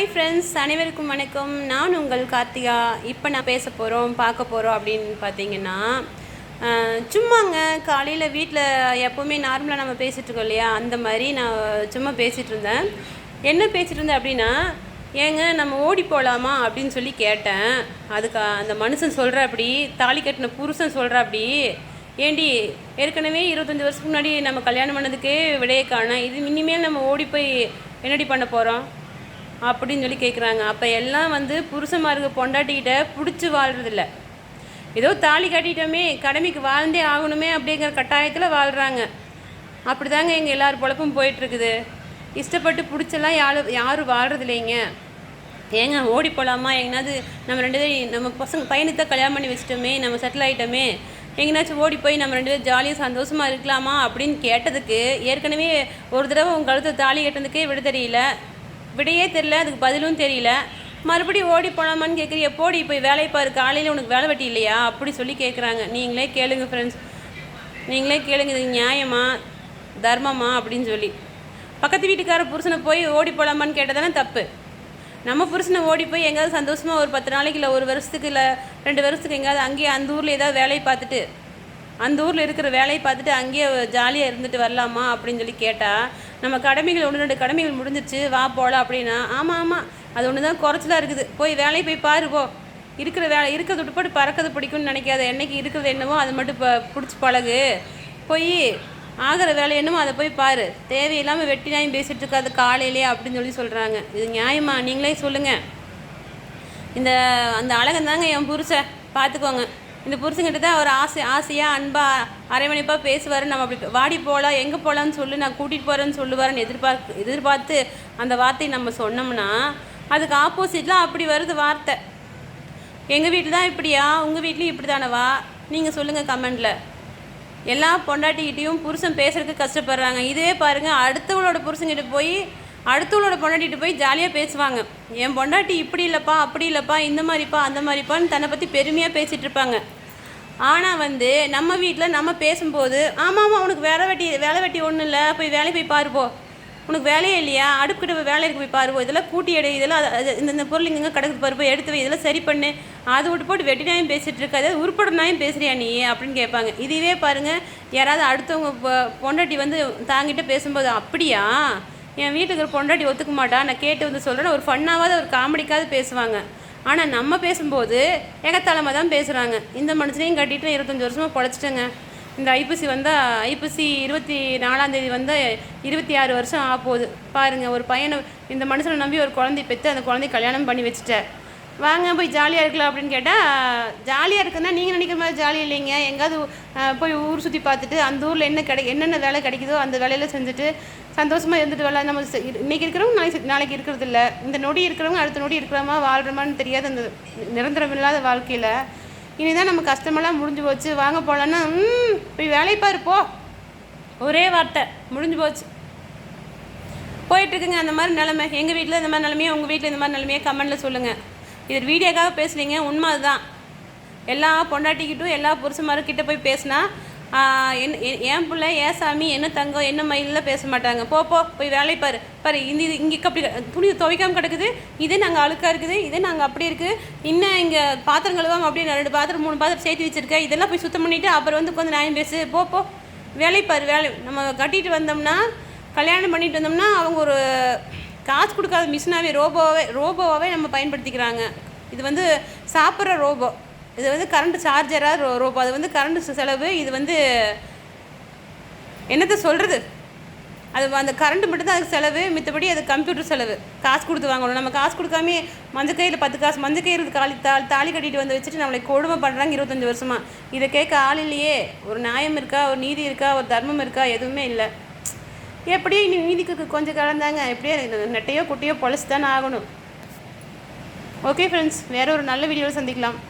Hi friends அனைவருக்கும் வணக்கம். நான் உங்கள் கார்த்திகா. இப்போ நான் பேச போகிறோம் பார்க்க போகிறோம் அப்படின்னு பார்த்தீங்கன்னா சும்மாங்க காலையில் வீட்டில் எப்போவுமே நார்மலாக நம்ம பேசிகிட்டு இருக்கோம் இல்லையா? அந்த மாதிரி நான் சும்மா பேசிகிட்டு இருந்தேன். என்ன பேசிகிட்டு இருந்தேன் அப்படின்னா ஏங்க நம்ம ஓடி போகலாமா அப்படின்னு சொல்லி கேட்டேன். அதுக்கு அந்த மனுஷன் சொல்கிற அப்படி தாலி கட்டின புருஷன் சொல்கிற அப்படி ஏண்டி ஏற்கனவே இருபத்தஞ்சி வருஷத்துக்கு முன்னாடி நம்ம கல்யாணம் பண்ணதுக்கே விடையே காணோம். இது இனிமேல் நம்ம ஓடி போய் என்னடி பண்ண போகிறோம் அப்படின்னு சொல்லி கேட்குறாங்க அப்போ எல்லாம் வந்து புருஷமாருக்கு பொண்டாட்டிக்கிட்ட பிடிச்சி வாழ்கிறதில்ல ஏதோ தாலி கட்டிட்டோமே கடமைக்கு வாழ்ந்தே ஆகணுமே அப்படிங்கிற கட்டாயத்தில் வாழ்கிறாங்க அப்படிதாங்க எங்கள் எல்லார் பொழப்பும் போயிட்டுருக்குது. இஷ்டப்பட்டு பிடிச்செல்லாம் யாரும் யாரும் வாழ்கிறதில்லைங்க ஏங்க ஓடி போகலாமா எங்கேனாது நம்ம ரெண்டு பேரும் நம்ம பசங்க பையனுக்கு தான் கல்யாணம் பண்ணி வச்சிட்டோமே நம்ம செட்டில் ஆகிட்டோமே எங்கேனாச்சும் ஓடி போய் நம்ம ரெண்டு பேரும் ஜாலியாக சந்தோஷமாக இருக்கலாமா அப்படின்னு கேட்டதுக்கு ஏற்கனவே ஒரு தடவை உங்கள் கழுத்தை தாலி கட்டினதுக்கே விட தெரியல விடையே தெரில அதுக்கு பதிலும் தெரியல. மறுபடியும் ஓடி போகலாமான்னு கேட்குறிய போடி போய் வேலையை பாரு. காலையில் உனக்கு வேலை வெட்டி இல்லையா? அப்படி சொல்லி கேட்குறாங்க நீங்களே கேளுங்க ஃப்ரெண்ட்ஸ் நீங்களே கேளுங்க இது நியாயமா? தர்மமா? அப்படின்னு சொல்லி. பக்கத்து வீட்டுக்கார புருஷனை போய் ஓடி போகலாமான்னு கேட்டதானே தப்பு. நம்ம புருஷனை ஓடி போய் எங்கேயாவது சந்தோஷமாக ஒரு பத்து நாளைக்கு இல்லை ஒரு வருஷத்துக்கு இல்லை ரெண்டு வருஷத்துக்கு எங்கேயாவது அங்கேயே அந்த ஊரில் ஏதாவது வேலையை பார்த்துட்டு அந்த ஊரில் இருக்கிற வேலையை பார்த்துட்டு அங்கேயே ஜாலியாக இருந்துட்டு வரலாமா அப்படின்னு சொல்லி கேட்டால் நம்ம கடமைகள் ஒன்று ரெண்டு கடமைகள் முடிஞ்சிருச்சு வா போகலாம் அப்படின்னா ஆமாம் ஆமாம் அது ஒன்று தான் குறைச்சலாக இருக்குது. போய் வேலையை போய் பாரு போ. இருக்கிற வேலை இருக்கிறத விட்டு போட்டு பறக்கிறது பிடிக்கும்னு நினைக்காத என்னைக்கு இருக்கிறது என்னவோ அது மட்டும் இப்போ பிடிச்சி பழகு. போய் ஆகிற வேலை என்னமோ அதை போய் பாரு. தேவையில்லாமல் வெட்டி நாயும் பேசிகிட்டு இருக்காது காலையிலே அப்படின்னு சொல்லி சொல்கிறாங்க இது நியாயமா? நீங்களே சொல்லுங்கள் இந்த அந்த அழகன் தாங்க என் புருஷன். பார்த்துக்கோங்க. இந்த புருஷங்கிட்ட தான் அவர் ஆசை ஆசையாக அன்பாக அரைமணிப்பாக பேசுவார். நம்ம அப்படி வாடி போகலாம் எங்கே போகலான்னு சொல்லி நான் கூட்டிகிட்டு போகிறேன்னு சொல்லுவாருன்னு எதிர்பார்த்து எதிர்பார்த்து அந்த வார்த்தையை நம்ம சொன்னோம்னா அதுக்கு ஆப்போசிட்லாம் அப்படி வருது வார்த்தை. எங்கள் வீட்டில் தான் இப்படியா? உங்கள் வீட்லேயும் இப்படி தானவா நீங்கள் சொல்லுங்கள் கமெண்டில் எல்லா பொண்டாட்டிக்கிட்டேயும் புருஷன் பேசுகிறதுக்கு கஷ்டப்படுறாங்க. இதுவே பாருங்கள் அடுத்தவங்களோட புருஷங்கிட்ட போய் அடுத்தவளோட பொண்டாட்டிகிட்ட போய் ஜாலியாக பேசுவாங்க. என் பொண்டாட்டி இப்படி இல்லைப்பா அப்படி இல்லைப்பா இந்த மாதிரிப்பா அந்த மாதிரிப்பான்னு தன்னை பற்றி பெருமையாக பேசிகிட்டு இருப்பாங்க. ஆனால் வந்து நம்ம வீட்டில் நம்ம பேசும்போது ஆமாம் ஆமாம் உனக்கு வேலை வெட்டி வேலை வெட்டி ஒன்றும் இல்லை போய் வேலையை போய் பாருப்போ உனக்கு வேலையே இல்லையா? அடுப்புக்கிட்ட போய் வேலைக்கு போய் பாருவோம் இதெல்லாம் கூட்டி எடு இதெல்லாம் இந்த இந்த பொருள் இங்கே கிடக்குது பாருப்போ எடுத்து வை. இதெல்லாம் சரி பண்ணு. அதை விட்டு போட்டு வெட்டி நாயும் பேசிகிட்டு இருக்காது உருப்பட நாயும் நீ? அப்படின்னு கேட்பாங்க. இதுவே பாருங்கள் யாராவது அடுத்தவங்க பொ- பொண்டாட்டி வந்து தாங்கிட்ட பேசும்போது அப்படியா? என் வீட்டுக்கு ஒரு பொண்டாட்டி ஒத்துக்க மாட்டா நான் கேட்டு வந்து சொல்கிறேன் ஒரு ஃபன்னாவது ஒரு காமெடிக்காவது பேசுவாங்க. ஆனால் நம்ம பேசும்போது எகத்தலைமை தான் பேசுகிறாங்க இந்த மனுஷனையும் கட்டிட்டு இருபத்தஞ்சி வருஷமாக பொழைச்சிட்டேங்க. இந்த ஐப்பசி வந்தால் ஐப்பசி இருபத்தி நாலாந்தேதி வந்தால் இருபத்தி ஆறு வருஷம் ஆக போகுது பாருங்கள் ஒரு பையனை இந்த மனுஷனை நம்பி ஒரு குழந்தை பெற்று அந்த குழந்தைய கல்யாணம் பண்ணி வச்சுட்டேன் வாங்க போய் ஜாலியாக இருக்கலாம் அப்படின்னு கேட்டால் ஜாலியாக இருக்குன்னா நீங்கள் நினைக்கிற மாதிரி ஜாலி இல்லைங்க. எங்கேயாவது போய் ஊர் சுற்றி பார்த்துட்டு அந்த ஊரில் என்ன கிடை என்னென்ன வேலை கிடைக்குதோ அந்த வேலையில் செஞ்சுட்டு சந்தோஷமாக இருந்துட்டு வேலை நம்ம இன்றைக்கி இன்னைக்கு இருக்கிறவங்க நாளைக்கு நாளைக்கு இருக்கிறது இல்லை. இந்த நொடி இருக்கிறவங்க அடுத்த நொடி இருக்கிறோமா வாழ்கிறோமான்னு தெரியாத அந்த நிரந்தரம் இல்லாத வாழ்க்கையில் இனிதான் நம்ம கஷ்டமெல்லாம் முடிஞ்சு போச்சு. வாங்க போகலான்னா ம் போய் வேலையை பாரு ஒரே வார்த்தை முடிஞ்சு போச்சு. போயிட்டுருக்குங்க அந்த மாதிரி நிலமை. எங்கள் வீட்டில் இந்த மாதிரி நிலமையே உங்கள் வீட்டில் இந்த மாதிரி நிலமையே? கமெண்டில் சொல்லுங்கள் இது வீடியோக்காக பேசுகிறீங்க உண்மை அதுதான். எல்லா பொண்டாட்டிக்கிட்டும் எல்லா புருஷமாருக்கிட்ட போய் பேசினா என் என் பிள்ளை ஏன் சாமி என்ன தங்கம் என்ன மயிலில் பேச மாட்டாங்க. போ போ போய் வேலையை பாரு. பாரு இந்த இது இங்கே அப்படி துணி துவைக்காம கிடக்குது. இதே நாங்கள் அழுக்காக இருக்குது. இதே நாங்கள் அப்படி இருக்குது இன்னும் இங்கே பாத்திரம் கழுவாமல் அப்படியே ரெண்டு பாத்திரம் மூணு பாத்திரம் சேர்த்து வச்சுருக்கேன் இதெல்லாம் போய் சுத்தம் பண்ணிவிட்டு அப்புறம் வந்து கொஞ்சம் நியாயம் பேசு. போ போ. வேலை பாரு வேலை. நம்ம கட்டிட்டு வந்தோம்னா கல்யாணம் பண்ணிட்டு வந்தோம்னா அவங்க ஒரு காசு கொடுக்காத மிஷினாகவே ரோபோவே ரோபோவாகவே நம்ம பயன்படுத்திக்கிறாங்க. இது வந்து சாப்பிட்ற ரோபோ. இது வந்து கரண்ட் சார்ஜராக ரோ ரோபோ. அது வந்து கரண்ட் செலவு. இது வந்து என்னத்தை சொல்கிறது அது அந்த கரண்ட் மட்டும்தான் அதுக்கு செலவு. மித்தபடி அது கம்ப்யூட்டர் செலவு. காசு கொடுத்து வாங்கணும். நம்ம காசு கொடுக்காம மஞ்சள் கையில் பத்து காசு மஞ்சள் கையில் காலி தாலி தாலி கட்டிட்டு வந்து வச்சுட்டு நம்மளை கொடுமை பண்ணுறாங்க இருபத்தஞ்சி வருஷமா. இதை கேட்க ஆள் இல்லையே. ஒரு நியாயம் இருக்கா? ஒரு நீதி இருக்கா? ஒரு தர்மம் இருக்கா? எதுவுமே இல்லை. எப்படியோ இனி நீதிக்கு கொஞ்சம் கலந்தாங்க. எப்படியோ நெட்டையோ குட்டையோ பொழைச்சி தானே ஆகணும். ஓகே ஃப்ரெண்ட்ஸ் வேற ஒரு நல்ல வீடியோவில் சந்திக்கலாம்.